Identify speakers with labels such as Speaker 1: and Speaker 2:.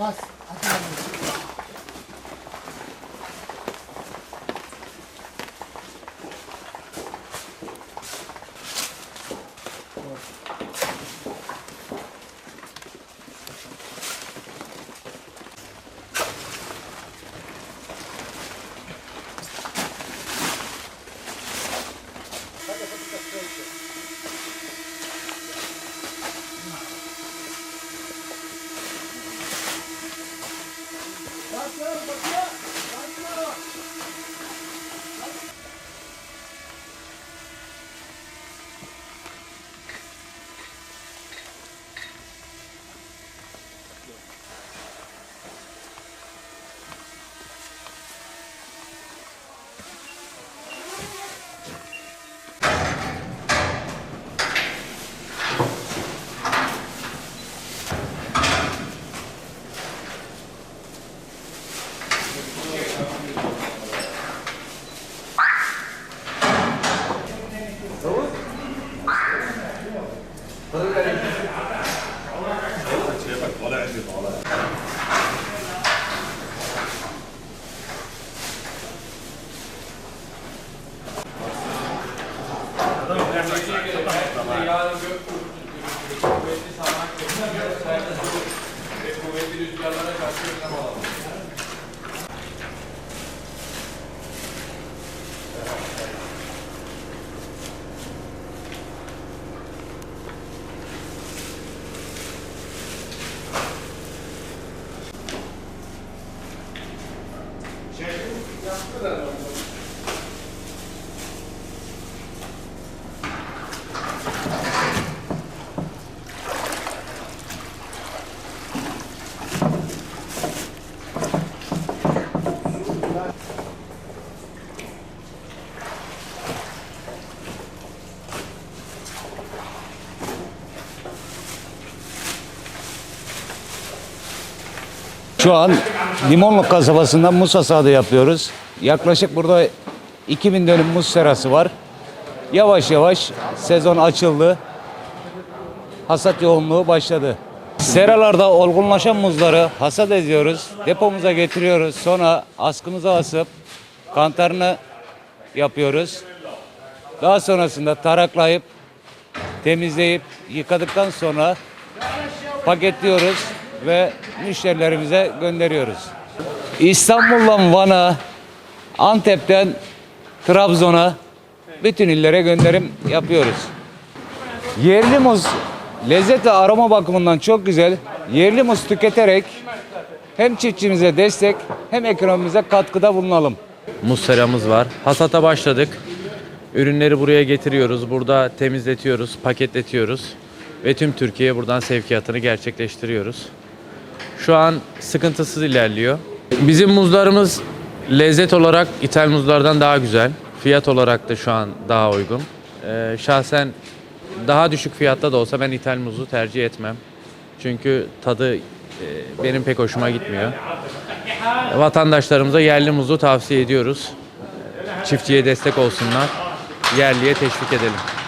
Speaker 1: ます。
Speaker 2: Yarın gök kuvvetli sağanak ve kuvvetli rüzgarlara karşı önlem alalım.
Speaker 3: Şu an Limonluk kasabasında muz hasadı yapıyoruz. Yaklaşık burada 2000 dönüm muz serası var. Yavaş yavaş sezon açıldı. Hasat yoğunluğu başladı. Seralarda olgunlaşan muzları hasat ediyoruz. Depomuza getiriyoruz. Sonra askımıza asıp kantarını yapıyoruz. Daha sonrasında taraklayıp temizleyip yıkadıktan sonra paketliyoruz ve müşterilerimize gönderiyoruz. İstanbul'dan Van'a, Antep'ten Trabzon'a bütün illere gönderim yapıyoruz. Yerli muz lezzet ve aroma bakımından çok güzel. Yerli muz tüketerek hem çiftçimize destek hem ekonomimize katkıda bulunalım.
Speaker 4: Muz seramız var. Hasata başladık. Ürünleri buraya getiriyoruz. Burada temizletiyoruz, paketletiyoruz. Ve tüm Türkiye'ye buradan sevkiyatını gerçekleştiriyoruz. Şu an sıkıntısız ilerliyor. Bizim muzlarımız lezzet olarak ithal muzlardan daha güzel. Fiyat olarak da şu an daha uygun. Ee, şahsen daha düşük fiyatta da olsa ben ithal muzu tercih etmem. Çünkü tadı e, benim pek hoşuma gitmiyor. Vatandaşlarımıza yerli muzu tavsiye ediyoruz. Çiftçiye destek olsunlar. Yerliye teşvik edelim.